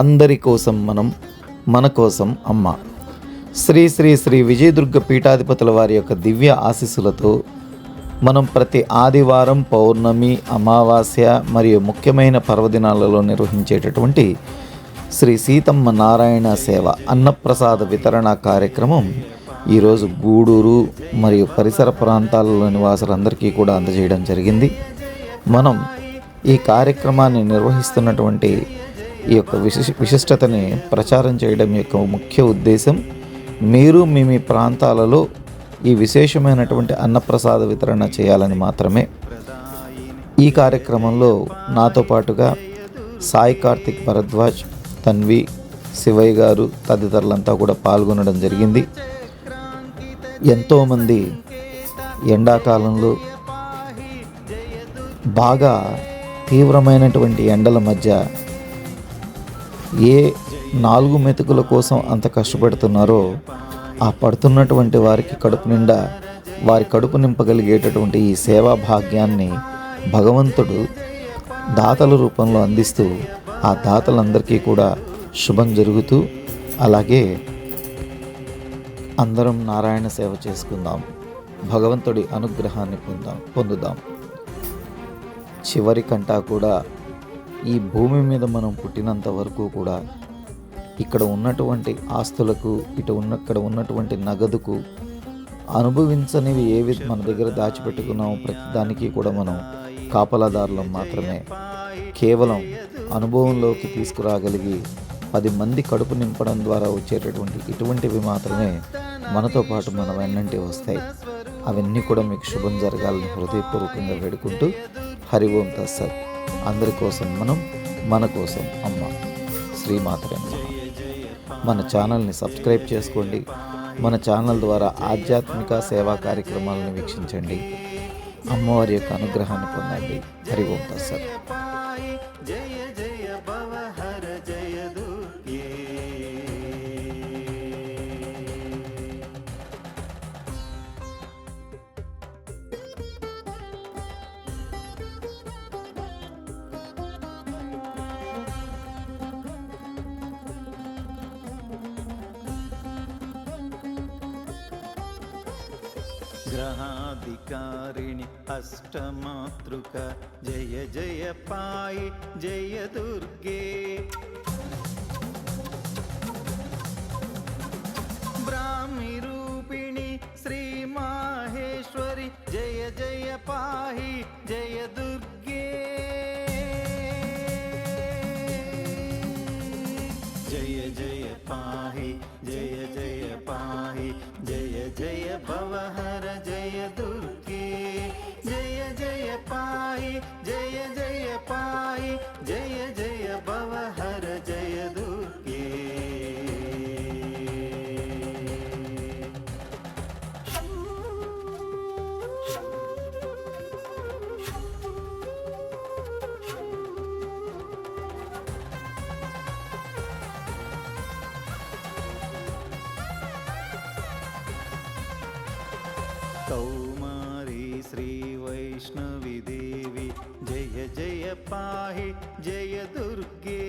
అందరి కోసం మనం మన కోసం అమ్మ. శ్రీ శ్రీ శ్రీ విజయదుర్గ పీఠాధిపతుల వారి యొక్క దివ్య ఆశీస్సులతో మనం ప్రతి ఆదివారం పౌర్ణమి అమావాస్య మరియు ముఖ్యమైన పర్వదినాలలో నిర్వహించేటటువంటి శ్రీ సీతమ్మ నారాయణ సేవ అన్నప్రసాద వితరణ కార్యక్రమం ఈరోజు గూడూరు మరియు పరిసర ప్రాంతాలలో నివాసులందరికీ కూడా అందజేయడం జరిగింది. మనం ఈ కార్యక్రమాన్ని నిర్వహిస్తున్నటువంటి ఈ యొక్క విశిష్ విశిష్టతని ప్రచారం చేయడం యొక్క ముఖ్య ఉద్దేశం మీరు మీ మీ ప్రాంతాలలో ఈ విశేషమైనటువంటి అన్నప్రసాద వితరణ చేయాలని మాత్రమే. ఈ కార్యక్రమంలో నాతో పాటుగా సాయి కార్తిక్ భరద్వాజ్ తన్వి శివయ్య గారు తదితరులంతా కూడా పాల్గొనడం జరిగింది. ఎంతోమంది ఎండాకాలంలో బాగా తీవ్రమైనటువంటి ఎండల మధ్య ఏ నాలుగు మెతుకుల కోసం అంత కష్టపడుతున్నారో ఆ పడుతున్నటువంటి వారికి కడుపు నిండా వారి కడుపు నింపగలిగేటటువంటి ఈ సేవా భాగ్యాన్ని భగవంతుడు దాతల రూపంలో అందిస్తూ ఆ దాతలందరికీ కూడా శుభం జరుగుతూ అలాగే అందరం నారాయణ సేవ చేసుకుందాం. భగవంతుడి అనుగ్రహాన్ని పొందాం పొందుదాం. చివరికంటా కూడా ఈ భూమి మీద మనం పుట్టినంత వరకు కూడా ఇక్కడ ఉన్నటువంటి ఆస్తులకు ఇటు ఉన్న ఇక్కడ ఉన్నటువంటి నగదుకు అనుభవించనివి ఏవి మన దగ్గర దాచిపెట్టుకున్నామో ప్రతి దానికి కూడా మనం కాపలాదారులం మాత్రమే. కేవలం అనుభవంలోకి తీసుకురాగలిగి పది మంది కడుపు నింపడం ద్వారా వచ్చేటటువంటి ఇటువంటివి మాత్రమే మనతో పాటు మన వెన్నంటి వస్తాయి. అవన్నీ కూడా మీకు శుభం జరగాలని హృదయపూర్వకంగా వేడుకుంటూ హరి ఓం తస్సత్ అందరి కోసం మనం మన కోసం అమ్మ శ్రీమాతరే మన ఛానల్ని సబ్స్క్రైబ్ చేసుకోండి. మన ఛానల్ ద్వారా ఆధ్యాత్మిక సేవా కార్యక్రమాలను వీక్షించండి. అమ్మవారి యొక్క అనుగ్రహాన్ని పొందండి. హరి ఓం తస్సత్ గ్రహాధికారిణి అష్టమాతృక. జయ జయ పాయి జయ దుర్గే. బ్రాహ్మి రూపిణి శ్రీ మాహేశ్వరి జయ జయ పాహి జయ దుర్గే. జయ జయ పాహి జయ జయ పాహి జయ జయ భవహర జయ దుర్గే कौमारी श्रीवैष्णवी देवी जय जय पाहि जय दुर्गे